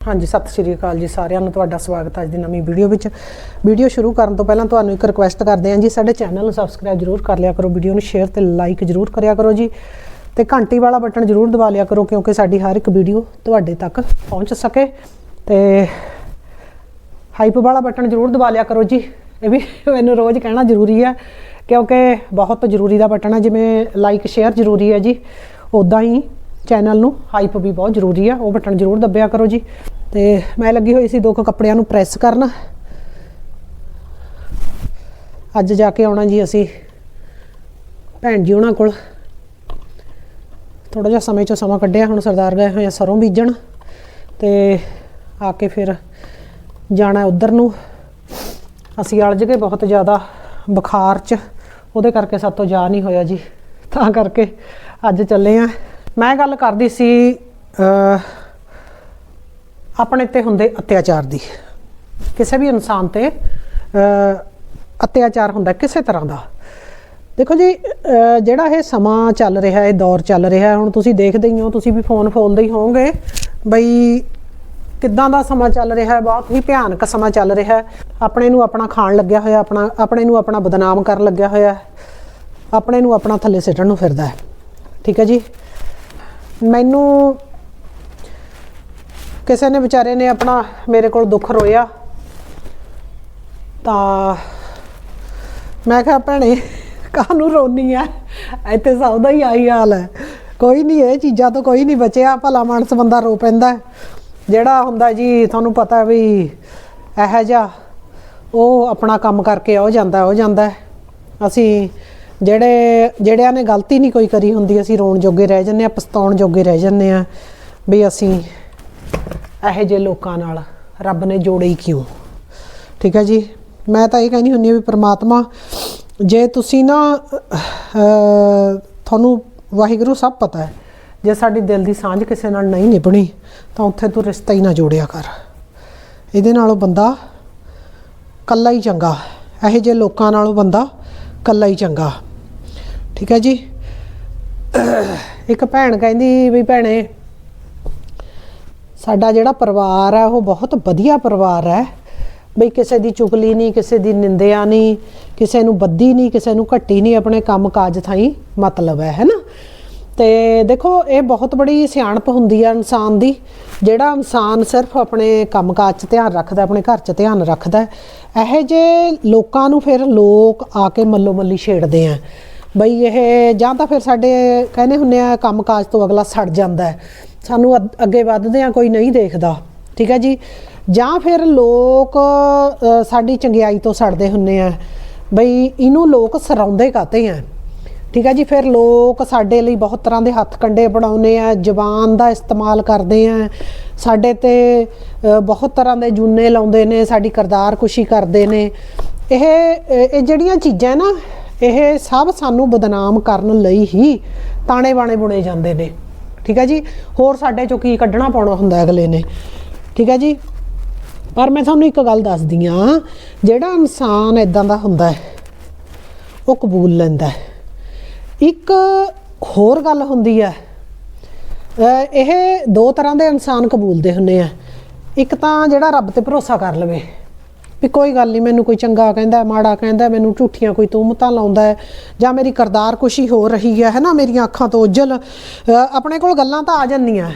ਹਾਂਜੀ, ਸਤਿ ਸ਼੍ਰੀ ਅਕਾਲ ਜੀ ਸਾਰਿਆਂ ਨੂੰ, ਤੁਹਾਡਾ ਸਵਾਗਤ ਹੈ ਅੱਜ ਦੀ ਨਵੀਂ ਵੀਡੀਓ ਵਿੱਚ। ਵੀਡੀਓ ਸ਼ੁਰੂ ਕਰਨ ਤੋਂ ਪਹਿਲਾਂ ਤੁਹਾਨੂੰ ਇੱਕ ਰਿਕੁਐਸਟ ਕਰਦੇ ਹਾਂ ਜੀ, ਸਾਡੇ ਚੈਨਲ ਨੂੰ ਸਬਸਕ੍ਰਾਈਬ ਜਰੂਰ ਕਰ ਲਿਆ ਕਰੋ, ਵੀਡੀਓ ਨੂੰ ਸ਼ੇਅਰ ਤੇ ਲਾਈਕ ਜਰੂਰ ਕਰਿਆ ਕਰੋ ਜੀ। ਤੇ ਘੰਟੀ ਵਾਲਾ ਬਟਨ ਜਰੂਰ ਦਬਾ ਲਿਆ ਕਰੋ, ਕਿਉਂਕਿ ਸਾਡੀ ਹਰ ਇੱਕ ਵੀਡੀਓ ਤੁਹਾਡੇ ਤੱਕ ਪਹੁੰਚ ਸਕੇ। ਤੇ ਹਾਈਪ ਵਾਲਾ ਬਟਨ ਜਰੂਰ ਦਬਾ ਲਿਆ ਕਰੋ ਜੀ, ਇਹ ਵੀ ਮੈਨੂੰ ਰੋਜ਼ ਕਹਿਣਾ ਜ਼ਰੂਰੀ ਹੈ, ਕਿਉਂਕਿ ਬਹੁਤ ਜ਼ਰੂਰੀ ਦਾ ਬਟਨ ਹੈ, ਜਿਵੇਂ ਲਾਈਕ ਸ਼ੇਅਰ ਜ਼ਰੂਰੀ ਹੈ ਜੀ ਉਦਾਂ ਹੀ ਚੈਨਲ ਨੂੰ ਹਾਈਪ ਵੀ ਬਹੁਤ ਜ਼ਰੂਰੀ ਆ, ਉਹ ਬਟਨ ਜ਼ਰੂਰ ਦੱਬਿਆ ਕਰੋ ਜੀ। ਤੇ ਮੈਂ ਲੱਗੀ ਹੋਈ ਸੀ ਦੋ ਕੁ ਕੱਪੜਿਆਂ ਨੂੰ ਪ੍ਰੈਸ ਕਰਨ। ਅੱਜ ਜਾ ਕੇ ਆਉਣਾ ਜੀ ਅਸੀਂ ਭੈਣ ਜੀ ਉਹਨਾਂ ਕੋਲ। ਥੋੜਾ ਜਿਹਾ ਸਮੇਂ ਚੋਂ ਸਮਾਂ ਕੱਢਿਆ, ਹੁਣ ਸਰਦਾਰ ਗਏ ਹੋਏ ਆ ਸਰੋਂ ਬੀਜਣ। ਤੇ ਆ ਕੇ ਫਿਰ ਜਾਣਾ ਉਧਰ ਨੂੰ। ਅਸੀਂ ਅਲਝ ਗਏ ਬਹੁਤ ਜ਼ਿਆਦਾ ਬੁਖਾਰ 'ਚ, ਉਹਦੇ ਕਰਕੇ ਸਾਤੋਂ ਜਾ ਨਹੀਂ ਹੋਇਆ ਜੀ। ਤਾਂ ਕਰਕੇ ਅੱਜ ਚੱਲੇ ਆ। ਮੈਂ ਗੱਲ ਕਰਦੀ ਸੀ ਆਪਣੇ ਤੇ ਹੁੰਦੇ ਅਤਿਆਚਾਰ ਦੀ। ਕਿਸੇ ਵੀ ਇਨਸਾਨ ਤੇ ਅਤਿਆਚਾਰ ਹੁੰਦਾ ਕਿਸੇ ਤਰ੍ਹਾਂ ਦਾ। ਦੇਖੋ ਜੀ ਜਿਹੜਾ ਇਹ ਸਮਾਂ ਚੱਲ ਰਿਹਾ ਹੈ ਇਹ ਦੌਰ ਚੱਲ ਰਿਹਾ, ਹੁਣ ਤੁਸੀਂ ਦੇਖਦੇ ਹੀ ਹੋ, ਤੁਸੀਂ ਵੀ ਫੋਨ ਫੋਲਦੇ ਹੀ ਹੋਵੋਗੇ ਬਈ ਕਿੱਦਾਂ ਦਾ ਸਮਾਂ ਚੱਲ ਰਿਹਾ ਹੈ, ਬਹੁਤ ਹੀ ਭਿਆਨਕ ਸਮਾਂ ਚੱਲ ਰਿਹਾ ਹੈ। ਆਪਣੇ ਨੂੰ ਆਪਣਾ ਖਾਣ ਲੱਗਿਆ ਹੋਇਆ, ਆਪਣਾ, ਆਪਣੇ ਨੂੰ ਆਪਣਾ ਬਦਨਾਮ ਕਰਨ ਲੱਗਿਆ ਹੋਇਆ, ਆਪਣੇ ਨੂੰ ਆਪਣਾ ਥੱਲੇ ਸਿੱਟਣ ਨੂੰ ਫਿਰਦਾ ਹੈ। ਠੀਕ ਹੈ ਜੀ? ਮੈਨੂੰ ਕਿਸੇ ਨੇ ਵਿਚਾਰੇ ਨੇ ਆਪਣਾ ਮੇਰੇ ਕੋਲ ਦੁੱਖ ਰੋਇਆ, ਤਾਂ ਮੈਂ ਕਿਹਾ, ਭੈਣੇ, ਕਾਹਨੂੰ ਰੋਨੀ ਆ ਇੱਥੇ ਸਭ ਦਾ ਹੀ ਆਈ ਹਾਲ ਹੈ ਕੋਈ ਨਹੀਂ ਇਹ ਚੀਜ਼ਾਂ ਤੋਂ ਕੋਈ ਨਹੀਂ ਬਚਿਆ, ਭਲਾ ਮਾਨਸ ਬੰਦਾ ਰੋ ਪੈਂਦਾ ਜਿਹੜਾ ਹੁੰਦਾ ਜੀ, ਤੁਹਾਨੂੰ ਪਤਾ ਵੀ ਇਹੋ ਜਿਹਾ, ਉਹ ਆਪਣਾ ਕੰਮ ਕਰਕੇ ਉਹ ਜਾਂਦਾ ਉਹ ਜਾਂਦਾ ਅਸੀਂ ਜਿਹੜੇ ਜਿਹੜਿਆਂ ਨੇ ਗਲਤੀ ਨਹੀਂ ਕੋਈ ਕਰੀ ਹੁੰਦੀ, ਅਸੀਂ ਰੋਣ ਜੋਗੇ ਰਹਿ ਜੰਨੇ ਆ ਪਛਤਾਉਣ ਜੋਗੇ ਰਹਿ ਜੰਨੇ ਆ ਵੀ ਅਸੀਂ ਇਹੋ ਜਿਹੇ ਲੋਕਾਂ ਨਾਲ ਰੱਬ ਨੇ ਜੋੜੇ ਹੀ ਕਿਉਂ? ਠੀਕ ਹੈ ਜੀ? ਮੈਂ ਤਾਂ ਇਹ ਕਹਿੰਦੀ ਹੁੰਦੀ ਹਾਂ ਵੀ ਪ੍ਰਮਾਤਮਾ, ਜੇ ਤੁਸੀਂ ਨਾ ਤੁਹਾਨੂੰ ਵਾਹਿਗੁਰੂ ਸਭ ਪਤਾ ਹੈ, ਜੇ ਸਾਡੀ ਦਿਲ ਦੀ ਸਾਂਝ ਕਿਸੇ ਨਾਲ ਨਹੀਂ ਨਿਭਣੀ, ਤਾਂ ਉੱਥੇ ਤੂੰ ਰਿਸ਼ਤਾ ਹੀ ਨਾ ਜੋੜਿਆ ਕਰ। ਇਹਦੇ ਨਾਲੋਂ ਬੰਦਾ ਕੱਲਾ ਹੀ ਚੰਗਾ, ਇਹੋ ਜਿਹੇ ਲੋਕਾਂ ਨਾਲੋਂ ਬੰਦਾ ਕੱਲਾ ਹੀ ਚੰਗਾ। ਠੀਕ ਹੈ ਜੀ। ਇੱਕ ਭੈਣ ਕਹਿੰਦੀ ਵੀ ਭੈਣੇ, ਸਾਡਾ ਜਿਹੜਾ ਪਰਿਵਾਰ ਹੈ, ਉਹ ਬਹੁਤ ਵਧੀਆ ਪਰਿਵਾਰ ਹੈ। ਬਈ ਕਿਸੇ ਦੀ ਚੁਗਲੀ ਨਹੀਂ, ਕਿਸੇ ਦੀ ਨਿੰਦਿਆ ਨਹੀਂ, ਕਿਸੇ ਨੂੰ ਬੱਦੀ ਨਹੀਂ, ਕਿਸੇ ਨੂੰ ਘੱਟੀ ਨਹੀਂ, ਆਪਣੇ ਕੰਮ ਕਾਜ ਥਾਈ ਮਤਲਬ ਹੈ ਹੈਨਾ ਤੇ ਦੇਖੋ, ਇਹ ਬਹੁਤ ਬੜੀ ਸਿਆਣਪ ਹੁੰਦੀ ਆ ਇਨਸਾਨ ਦੀ। ਜਿਹੜਾ ਇਨਸਾਨ ਸਿਰਫ ਆਪਣੇ ਕੰਮ ਕਾਜ 'ਚ ਧਿਆਨ ਰੱਖਦਾ, ਆਪਣੇ ਘਰ 'ਚ ਧਿਆਨ ਰੱਖਦਾ, ਇਹੋ ਜੇ ਲੋਕਾਂ ਨੂੰ ਫਿਰ ਲੋਕ ਆ ਕੇ ਮੱਲੋ ਮੱਲੀ ਛੇੜਦੇ ਆ। ਬਈ ਇਹ ਜਾਂ ਤਾਂ ਫਿਰ ਸਾਡੇ ਕਹਿੰਦੇ ਹੁੰਨੇ ਆ ਕੰਮ ਕਾਜ ਤੋਂ ਅਗਲਾ ਸੜ ਜਾਂਦਾ ਹੈ। ਸਾਨੂੰ ਅੱਗ- ਅੱਗੇ ਵੱਧਦੇ ਆ, ਕੋਈ ਨਹੀਂ ਦੇਖਦਾ। ਠੀਕ ਹੈ ਜੀ? ਜਾਂ ਫਿਰ ਲੋਕ ਸਾਡੀ ਚੰਗਿਆਈ ਤੋਂ ਸੜਦੇ ਹੁੰਨੇ ਆ। ਬਈ ਇਹਨੂੰ ਲੋਕ ਸਰਾਉਂਦੇ ਕਾਤੇ ਆ? ਠੀਕ ਹੈ ਜੀ? ਫਿਰ ਲੋਕ ਸਾਡੇ ਲਈ ਬਹੁਤ ਤਰ੍ਹਾਂ ਦੇ ਹੱਥ ਕੰਡੇ ਬਣਾਉਨੇ ਆ, ਜ਼ਬਾਨ ਦਾ ਇਸਤੇਮਾਲ ਕਰਦੇ ਆ। ਸਾਡੇ ਤੇ ਬਹੁਤ ਤਰ੍ਹਾਂ ਦੇ ਜੂਨੇ ਲਾਉਂਦੇ ਨੇ, ਸਾਡੀ ਕਰਦਾਰ ਕੁਸ਼ੀ ਕਰਦੇ ਨੇ। ਇਹ ਇਹ ਜਿਹੜੀਆਂ ਚੀਜ਼ਾਂ ਨਾ ਇਹ ਸਭ ਸਾਨੂੰ ਬਦਨਾਮ ਕਰਨ ਲਈ ਹੀ ਤਾਣੇ ਬਾਣੇ ਬੁਣੇ ਜਾਂਦੇ ਨੇ। ਠੀਕ ਹੈ ਜੀ? ਹੋਰ ਸਾਡੇ ਚੋਂ ਕੀ ਕੱਢਣਾ ਪਾਉਣਾ ਹੁੰਦਾ ਅਗਲੇ ਨੇ? ਠੀਕ ਹੈ ਜੀ? ਪਰ ਮੈਂ ਤੁਹਾਨੂੰ ਇੱਕ ਗੱਲ ਦੱਸਦੀ ਆ ਜਿਹੜਾ ਇਨਸਾਨ ਇਦਾਂ ਦਾ ਹੁੰਦਾ ਹੈ, ਉਹ ਕਬੂਲ ਲੈਂਦਾ ਹੈ। ਇੱਕ ਹੋਰ ਗੱਲ ਹੁੰਦੀ ਹੈ ਇਹ ਦੋ ਤਰ੍ਹਾਂ ਦੇ ਇਨਸਾਨ ਕਬੂਲਦੇ ਹੁੰਨੇ ਆ। ਇੱਕ ਤਾਂ ਜਿਹੜਾ ਰੱਬ ਤੇ ਭਰੋਸਾ ਕਰ ਲਵੇ ਵੀ ਕੋਈ ਗੱਲ ਨਹੀਂ, ਮੈਨੂੰ ਕੋਈ ਚੰਗਾ ਕਹਿੰਦਾ ਮਾੜਾ ਕਹਿੰਦਾ ਮੈਨੂੰ ਝੂਠੀਆਂ ਕੋਈ ਤੂਮਤਾਂ ਲਾਉਂਦਾ ਹੈ, ਜਾਂ ਮੇਰੀ ਕਰਦਾਰ ਕੁਸ਼ੀ ਹੋ ਰਹੀ ਹੈ ਹੈਨਾ ਮੇਰੀਆਂ ਅੱਖਾਂ ਤੋਂ ਉਜਲ। ਆਪਣੇ ਕੋਲ ਗੱਲਾਂ ਤਾਂ ਆ ਜਾਂਦੀਆਂ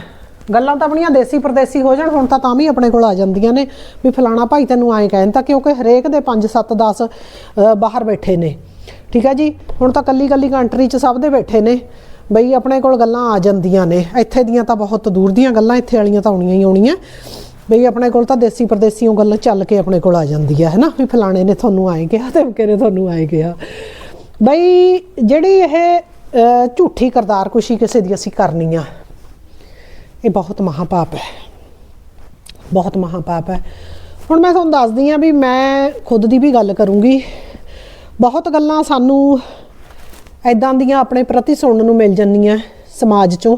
ਗੱਲਾਂ ਤਾਂ ਆਪਣੀਆਂ ਦੇਸੀ ਪਰਦੇਸੀ ਹੋ ਜਾਣ, ਹੁਣ ਤਾਂ ਤਾਂ ਵੀ ਆਪਣੇ ਕੋਲ ਆ ਜਾਂਦੀਆਂ ਨੇ ਵੀ ਫਲਾਣਾ ਭਾਈ ਤੈਨੂੰ ਐਂ ਕਹਿੰਦਾ ਕਿਉਂਕਿ ਹਰੇਕ ਦੇ 5 7 10 ਬਾਹਰ ਬੈਠੇ ਨੇ। ਠੀਕ ਹੈ ਜੀ? ਹੁਣ ਤਾਂ ਕੱਲੀ ਕੱਲੀ ਕੰਟਰੀ 'ਚ ਸਭ ਦੇ ਬੈਠੇ ਨੇ। ਬਈ ਆਪਣੇ ਕੋਲ ਗੱਲਾਂ ਆ ਜਾਂਦੀਆਂ ਨੇ। ਇੱਥੇ ਦੀਆਂ ਤਾਂ ਬਹੁਤ ਦੂਰ ਦੀਆਂ ਗੱਲਾਂ, ਇੱਥੇ ਵਾਲੀਆਂ ਤਾਂ ਆਉਣੀਆਂ ਹੀ ਆਉਣੀਆਂ। ਬਈ ਆਪਣੇ ਕੋਲ ਤਾਂ ਦੇਸੀ ਪਰਦੇਸੀਓਂ ਗੱਲ ਚੱਲ ਕੇ ਆਪਣੇ ਕੋਲ ਆ ਜਾਂਦੀ ਹੈ ਹੈਨਾ? ਵੀ ਫਲਾਣੇ ਨੇ ਤੁਹਾਨੂੰ ਆਏ ਕਿਹਾ ਤੇ ਅਮਕੇ ਨੇ ਤੁਹਾਨੂੰ ਆਏ ਕਿਹਾ। ਬਈ ਜਿਹੜੀ ਇਹ ਝੂਠੀ ਕਰਦਾਰ ਕੁਸ਼ੀ ਕਿਸੇ ਦੀ ਅਸੀਂ ਕਰਨੀ ਆ, ਇਹ ਬਹੁਤ ਮਹਾਪਾਪ ਹੈ। ਬਹੁਤ ਮਹਾਪਾਪ ਹੈ। ਹੁਣ ਮੈਂ ਤੁਹਾਨੂੰ ਦੱਸਦੀ ਆ ਵੀ ਮੈਂ ਖੁਦ ਦੀ ਵੀ ਗੱਲ ਕਰੂੰਗੀ। ਬਹੁਤ ਗੱਲਾਂ ਸਾਨੂੰ ਐਦਾਂ ਦੀਆਂ ਆਪਣੇ ਪ੍ਰਤੀ ਸੁਣਨ ਨੂੰ ਮਿਲ ਜਾਂਦੀਆਂ ਸਮਾਜ ਚੋਂ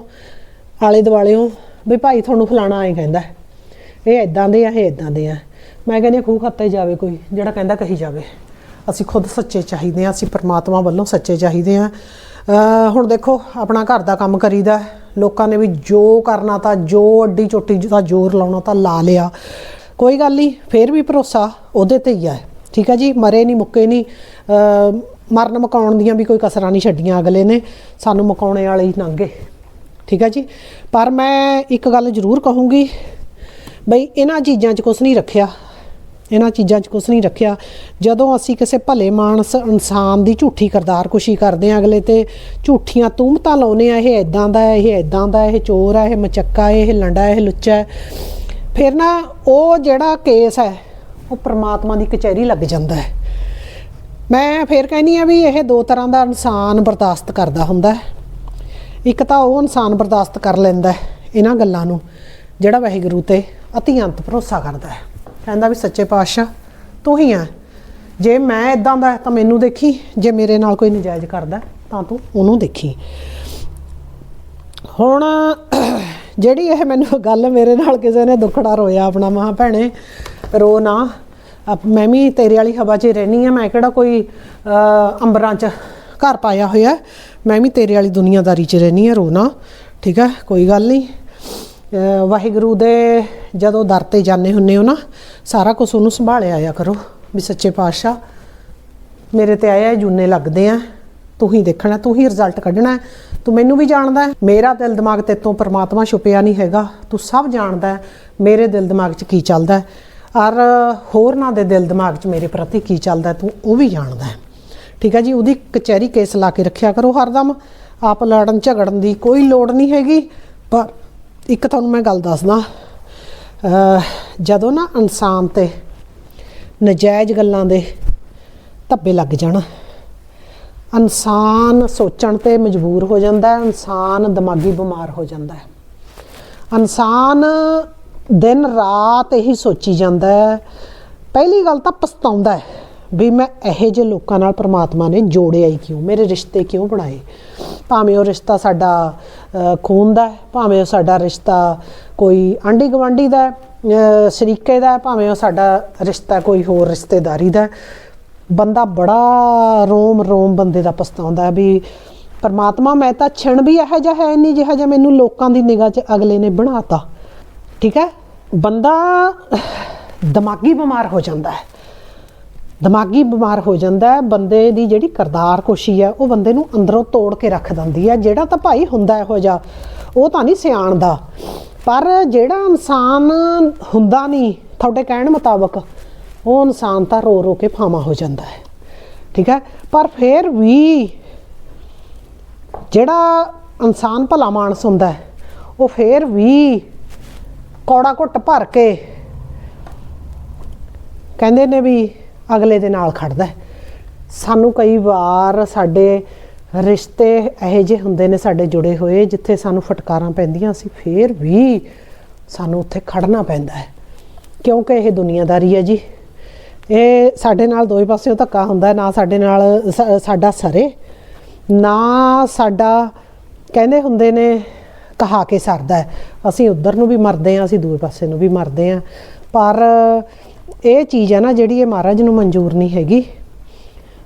ਆਲੇ ਦੁਆਲਿਓਂ ਵੀ ਭਾਈ ਤੁਹਾਨੂੰ ਫਲਾਣਾ ਐਂ ਕਹਿੰਦਾ ਹੈ। ਇਹ ਐਦਾਂ ਦੇ ਆ ਇਹ ਐਦਾਂ ਦੇ ਆ। ਮੈਂ ਕਹਿੰਦੀ ਹਾਂ, ਖੂਹ ਖਾਤੇ ਜਾਵੇ ਕੋਈ ਜਿਹੜਾ ਕਹਿੰਦਾ ਕਹੀ ਜਾਵੇ। ਅਸੀਂ ਖੁਦ ਸੱਚੇ ਚਾਹੀਦੇ ਆ ਅਸੀਂ ਪਰਮਾਤਮਾ ਵੱਲੋਂ ਸੱਚੇ ਚਾਹੀਦੇ ਆ ਹੁਣ ਦੇਖੋ ਆਪਣਾ ਘਰ ਦਾ ਕੰਮ ਕਰੀਦਾ ਲੋਕਾਂ ਨੇ ਵੀ ਜੋ ਕਰਨਾ ਤਾਂ ਜੋ ਅੱਡੀ ਚੋਟੀ ਦਾ ਜ਼ੋਰ ਲਾਉਣਾ ਤਾਂ ਲਾ ਲਿਆ। ਕੋਈ ਗੱਲ ਨਹੀਂ ਫੇਰ ਵੀ ਭਰੋਸਾ ਉਹਦੇ ਤੇ ਹੀ ਆ। ਠੀਕ ਹੈ ਜੀ ਮਰੇ ਨਹੀਂ ਮੁੱਕੇ ਨਹੀਂ। ਮਰਨ ਮਕਾਉਣ ਦੀਆਂ ਵੀ ਕੋਈ ਕਸਰਾਂ ਨਹੀਂ ਛੱਡੀਆਂ ਅਗਲੇ ਨੇ। ਸਾਨੂੰ ਮਕਾਉਣੇ ਵਾਲੇ ਹੀ ਨੰਗੇ। ਠੀਕ ਹੈ ਜੀ ਪਰ ਮੈਂ ਇੱਕ ਗੱਲ ਜ਼ਰੂਰ ਕਹੂੰਗੀ ਬਈ ਇਹਨਾਂ ਚੀਜ਼ਾਂ 'ਚ ਕੁਝ ਨਹੀਂ ਰੱਖਿਆ। ਇਹਨਾਂ ਚੀਜ਼ਾਂ 'ਚ ਕੁਝ ਨਹੀਂ ਰੱਖਿਆ। ਜਦੋਂ ਅਸੀਂ ਕਿਸੇ ਭਲੇ ਮਾਨਸ ਇਨਸਾਨ ਦੀ ਝੂਠੀ ਕਰਦਾਰਕੁਸ਼ੀ ਕਰਦੇ ਆ ਅਗਲੇ ਤੇ ਝੂਠੀਆਂ ਤੂਮਤਾਂ ਲਾਉਨੇ ਆ ਇਹ ਇਦਾਂ ਦਾ ਇਹ ਇਦਾਂ ਦਾ ਇਹ ਚੋਰ ਹੈ ਇਹ ਮਚੱਕਾ ਹੈ, ਇਹ ਲੰਡਾ ਇਹ ਲੁੱਚਾ ਹੈ। ਫਿਰ ਨਾ ਉਹ ਜਿਹੜਾ ਕੇਸ ਹੈ ਉਹ ਪ੍ਰਮਾਤਮਾ ਦੀ ਕਚਹਿਰੀ ਲੱਗ ਜਾਂਦਾ ਹੈ। ਮੈਂ ਫਿਰ ਕਹਿੰਦੀ ਆ ਵੀ ਇਹ ਦੋ ਤਰ੍ਹਾਂ ਦਾ ਇਨਸਾਨ ਬਰਦਾਸ਼ਤ ਕਰਦਾ ਹੁੰਦਾ ਹੈ। ਇੱਕ ਤਾਂ ਉਹ ਇਨਸਾਨ ਬਰਦਾਸ਼ਤ ਕਰ ਲੈਂਦਾ ਹੈ ਇਹਨਾਂ ਗੱਲਾਂ ਨੂੰ ਜਿਹੜਾ ਵਾਹਿਗੁਰੂ ਤੇ ਅਤਿਅੰਤ ਭਰੋਸਾ ਕਰਦਾ ਹੈ। ਕਹਿੰਦਾ ਵੀ ਸੱਚੇ ਪਾਤਸ਼ਾਹ, ਤੂੰ ਹੀ ਆ ਜੇ ਮੈਂ ਇਦਾਂ ਦਾ ਤਾਂ ਮੈਨੂੰ ਦੇਖੀ। ਜੇ ਮੇਰੇ ਨਾਲ ਕੋਈ ਨਜਾਇਜ਼ ਕਰਦਾ ਤਾਂ ਤੂੰ ਉਹਨੂੰ ਦੇਖੀ। ਹੁਣ ਜਿਹੜੀ ਇਹ ਮੈਨੂੰ ਗੱਲ ਮੇਰੇ ਨਾਲ ਕਿਸੇ ਨੇ ਦੁੱਖੜਾ ਰੋਇਆ ਆਪਣਾ ਮਾਂ ਭੈਣੇ, ਰੋ ਨਾ। ਅਪ- ਮੈਂ ਵੀ ਤੇਰੇ ਵਾਲੀ ਹਵਾ 'ਚ ਹੀ ਰਹਿਣੀ ਆ ਮੈਂ ਕਿਹੜਾ ਕੋਈ ਅੰਬਰਾਂ 'ਚ ਘਰ ਪਾਇਆ ਹੋਇਆ ਮੈਂ ਵੀ ਤੇਰੇ ਵਾਲੀ ਦੁਨੀਆਦਾਰੀ 'ਚ ਰਹਿਣੀ ਆ ਰੋ ਨਾ। ਠੀਕ ਹੈ? ਕੋਈ ਗੱਲ ਨਹੀਂ। ਵਾਹਿਗੁਰੂ ਦੇ ਜਦੋਂ ਦਰ ਤੇ ਜਾਂਦੇ ਹੁੰਨੇ ਹੋ ਨਾ, ਸਾਰਾ ਕੁਝ ਉਹਨੂੰ ਸੰਭਾਲਿਆ ਆਇਆ ਕਰੋ ਵੀ ਸੱਚੇ ਪਾਤਸ਼ਾਹ, ਮੇਰੇ ਤੇ ਆਇਆ ਜੂਨੇ ਲੱਗਦੇ ਆ, ਤੂੰ ਹੀ ਦੇਖਣਾ, ਤੂੰ ਹੀ ਰਿਜ਼ਲਟ ਕੱਢਣਾ ਤੂੰ ਮੈਨੂੰ ਵੀ ਜਾਣਦਾ ਮੇਰਾ ਦਿਲ ਦਿਮਾਗ ਤੇ ਤੋਂ ਪਰਮਾਤਮਾ ਛੁਪਿਆ ਨਹੀਂ ਹੈਗਾ, ਤੂੰ ਸਭ ਜਾਣਦਾ ਮੇਰੇ ਦਿਲ ਦਿਮਾਗ 'ਚ ਕੀ ਚੱਲਦਾ ਔਰ ਹੋਰਨਾਂ ਦੇ ਦਿਲ ਦਿਮਾਗ 'ਚ ਮੇਰੇ ਪ੍ਰਤੀ ਕੀ ਚੱਲਦਾ ਤੂੰ ਉਹ ਵੀ ਜਾਣਦਾ ਠੀਕ ਹੈ ਜੀ, ਉਹਦੀ ਕਚਹਿਰੀ ਕੇਸ ਲਾ ਕੇ ਰੱਖਿਆ ਕਰੋ ਹਰਦਮ। ਆਪ ਲੜਨ ਝਗੜਨ ਦੀ ਕੋਈ ਲੋੜ ਨਹੀਂ ਹੈਗੀ, ਪਰ ਇੱਕ ਤੁਹਾਨੂੰ ਮੈਂ ਗੱਲ ਦੱਸਦਾ। ਜਦੋਂ ਨਾ ਇਨਸਾਨ ਤੇ ਨਜਾਇਜ਼ ਗੱਲਾਂ ਦੇ ਧੱਬੇ ਲੱਗ ਜਾਣ, ਇਨਸਾਨ ਸੋਚਣ ਤੇ ਮਜਬੂਰ ਹੋ ਜਾਂਦਾ ਹੈ, ਇਨਸਾਨ ਦਿਮਾਗੀ ਬਿਮਾਰ ਹੋ ਜਾਂਦਾ ਹੈ। ਇਨਸਾਨ ਦਿਨ ਰਾਤ ਇਹੀ ਸੋਚੀ ਜਾਂਦਾ ਹੈ, ਪਹਿਲੀ ਗੱਲ ਤਾਂ ਪਛਤਾਉਂਦਾ ਹੈ। ਵੀ ਮੈਂ ਇਹੋ ਜਿਹੇ ਲੋਕਾਂ ਨਾਲ ਪ੍ਰਮਾਤਮਾ ਨੇ ਜੋੜਿਆ ਹੀ ਕਿਉਂ? ਮੇਰੇ ਰਿਸ਼ਤੇ ਕਿਉਂ ਬਣਾਏ? ਭਾਵੇਂ ਉਹ ਰਿਸ਼ਤਾ ਸਾਡਾ ਖੂਨ ਦਾ ਹੈ, ਭਾਵੇਂ ਉਹ ਸਾਡਾ ਰਿਸ਼ਤਾ ਕੋਈ ਆਂਢੀ ਗਵਾਂਢੀ ਦਾ ਸ਼ਰੀਕੇ ਦਾ ਭਾਵੇਂ ਉਹ ਸਾਡਾ ਰਿਸ਼ਤਾ ਕੋਈ ਹੋਰ ਰਿਸ਼ਤੇਦਾਰੀ ਦਾ ਬੰਦਾ ਬੜਾ ਰੋਮ ਰੋਮ ਬੰਦੇ ਦਾ ਪਛਤਾਉਂਦਾ ਵੀ ਪਰਮਾਤਮਾ, ਮੈਂ ਤਾਂ ਛਿਣ ਵੀ ਇਹੋ ਜਿਹਾ ਹੈ ਨਹੀਂ ਜਿਹਾ ਜਿਹਾ ਮੈਨੂੰ ਲੋਕਾਂ ਦੀ ਨਿਗਾਹ 'ਚ ਅਗਲੇ ਨੇ ਬਣਾਤਾ। ਠੀਕ ਹੈ? ਬੰਦਾ ਦਿਮਾਗੀ ਬਿਮਾਰ ਹੋ ਜਾਂਦਾ ਹੈ। ਦਿਮਾਗੀ ਬਿਮਾਰ ਹੋ ਜਾਂਦਾ ਹੈ, ਬੰਦੇ ਦੀ ਜਿਹੜੀ ਕਰਦਾਰ ਕੁਸ਼ੀ ਹੈ, ਉਹ ਬੰਦੇ ਨੂੰ ਅੰਦਰੋਂ ਤੋੜ ਕੇ ਰੱਖ ਦਿੰਦੀ ਹੈ। ਜਿਹੜਾ ਤਾਂ ਭਾਈ ਹੁੰਦਾ ਇਹੋ ਜਿਹਾ, ਉਹ ਤਾਂ ਨਹੀਂ ਸਿਆਣਦਾ ਪਰ ਜਿਹੜਾ ਇਨਸਾਨ ਹੁੰਦਾ ਨਹੀਂ, ਤੁਹਾਡੇ ਕਹਿਣ ਮੁਤਾਬਕ, ਉਹ ਇਨਸਾਨ ਤਾਂ ਰੋ ਰੋ ਕੇ ਫਾਮਾ ਹੋ ਜਾਂਦਾ ਹੈ। ਠੀਕ ਹੈ? ਪਰ ਫਿਰ ਵੀ ਜਿਹੜਾ ਇਨਸਾਨ ਭਲਾ ਮਾਨਸ ਹੁੰਦਾ ਹੈ, ਉਹ ਫਿਰ ਵੀ ਕੌੜਾ ਘੁੱਟ ਭਰ ਕੇ ਕਹਿੰਦੇ ਨੇ ਵੀ ਅਗਲੇ ਦੇ ਨਾਲ ਖੜਦਾ ਹੈ। ਸਾਨੂੰ ਕਈ ਵਾਰ ਸਾਡੇ ਰਿਸ਼ਤੇ ਇਹੋ ਜਿਹੇ ਹੁੰਦੇ ਨੇ ਸਾਡੇ ਜੁੜੇ ਹੋਏ, ਜਿੱਥੇ ਸਾਨੂੰ ਫਟਕਾਰਾਂ ਪੈਂਦੀਆਂ ਅਸੀਂ ਫੇਰ ਵੀ ਸਾਨੂੰ ਉੱਥੇ ਖੜਨਾ ਪੈਂਦਾ ਹੈ। ਕਿਉਂਕਿ ਇਹ ਦੁਨੀਆਦਾਰੀ ਹੈ ਜੀ। ਇਹ ਸਾਡੇ ਨਾਲ ਦੋਵੇਂ ਪਾਸਿਓਂ ਧੱਕਾ ਹੁੰਦਾ, ਨਾ ਸਾਡੇ ਨਾਲ ਸਾਡਾ ਸਰੇ, ਨਾ ਸਾਡਾ, ਕਹਿੰਦੇ ਹੁੰਦੇ ਨੇ, ਕਹਾ ਕੇ ਸਰਦਾ ਅਸੀਂ ਉਧਰ ਨੂੰ ਵੀ ਮਰਦੇ ਹਾਂ, ਅਸੀਂ ਦੂਏ ਪਾਸੇ ਨੂੰ ਵੀ ਮਰਦੇ ਹਾਂ। ਪਰ ਇਹ ਚੀਜ਼ ਹੈ ਨਾ ਜਿਹੜੀ ਇਹ ਮਹਾਰਾਜ ਨੂੰ ਮਨਜ਼ੂਰ ਨਹੀਂ ਹੈਗੀ।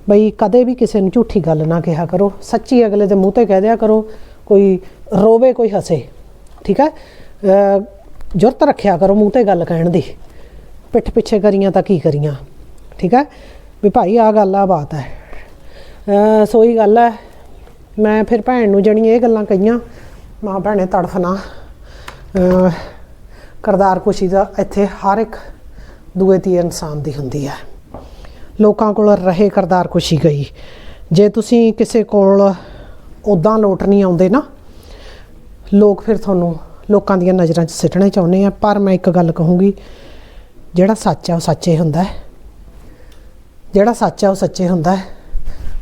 ਬਈ ਕਦੇ ਵੀ ਕਿਸੇ ਨੂੰ ਝੂਠੀ ਗੱਲ ਨਾ ਕਿਹਾ ਕਰੋ। ਸੱਚੀ ਅਗਲੇ ਦੇ ਮੂੰਹ ਤੇ ਕਹਿ ਦਿਆ ਕਰੋ, ਕੋਈ ਰੋਵੇ, ਕੋਈ ਹੱਸੇ। ਠੀਕ ਹੈ? ਜੁਰਤ ਰੱਖਿਆ ਕਰੋ ਮੂੰਹ ਤੇ ਗੱਲ ਕਹਿਣ ਦੀ। ਪਿੱਠ ਪਿੱਛੇ ਕਰੀਆਂ ਤਾਂ ਕੀ ਕਰੀਆਂ? ਠੀਕ ਹੈ? ਵੀ ਭਾਈ ਆ ਗੱਲ ਆ ਬਾਤ ਹੈ। ਅਹ ਸੋਈ ਗੱਲ ਹੈ। ਮੈਂ ਫਿਰ ਭੈਣ ਨੂੰ ਜਣੀ ਇਹ ਗੱਲਾਂ ਕਹੀਆਂ, ਮਾਂ ਭੈਣੇ ਤੜਫਣਾ ਕਰਦਾਰ ਕੁਸ਼ੀ ਦਾ ਇੱਥੇ ਹਰ ਇੱਕ ਦੂਏ ਤੀ ਇਨਸਾਨ ਦੀ ਹੁੰਦੀ ਹੈ। ਲੋਕਾਂ ਕੋਲ ਰਹੇ ਕਰਦਾਰ ਖੁਸ਼ੀ ਗਈ। ਜੇ ਤੁਸੀਂ ਕਿਸੇ ਕੋਲ ਉਦਾਂ ਲੋਟ ਨਹੀਂ ਆਉਂਦੇ ਨਾ, ਲੋਕ ਫਿਰ ਤੁਹਾਨੂੰ ਲੋਕਾਂ ਦੀਆਂ ਨਜ਼ਰਾਂ 'ਚ ਸਿੱਟਣੇ ਚਾਹੁੰਦੇ ਆ। ਪਰ ਮੈਂ ਇੱਕ ਗੱਲ ਕਹੂੰਗੀ, ਜਿਹੜਾ ਸੱਚ ਆ ਉਹ ਸੱਚੇ ਹੁੰਦਾ ਹੈ। ਜਿਹੜਾ ਸੱਚ ਆ ਉਹ ਸੱਚੇ ਹੁੰਦਾ ਹੈ।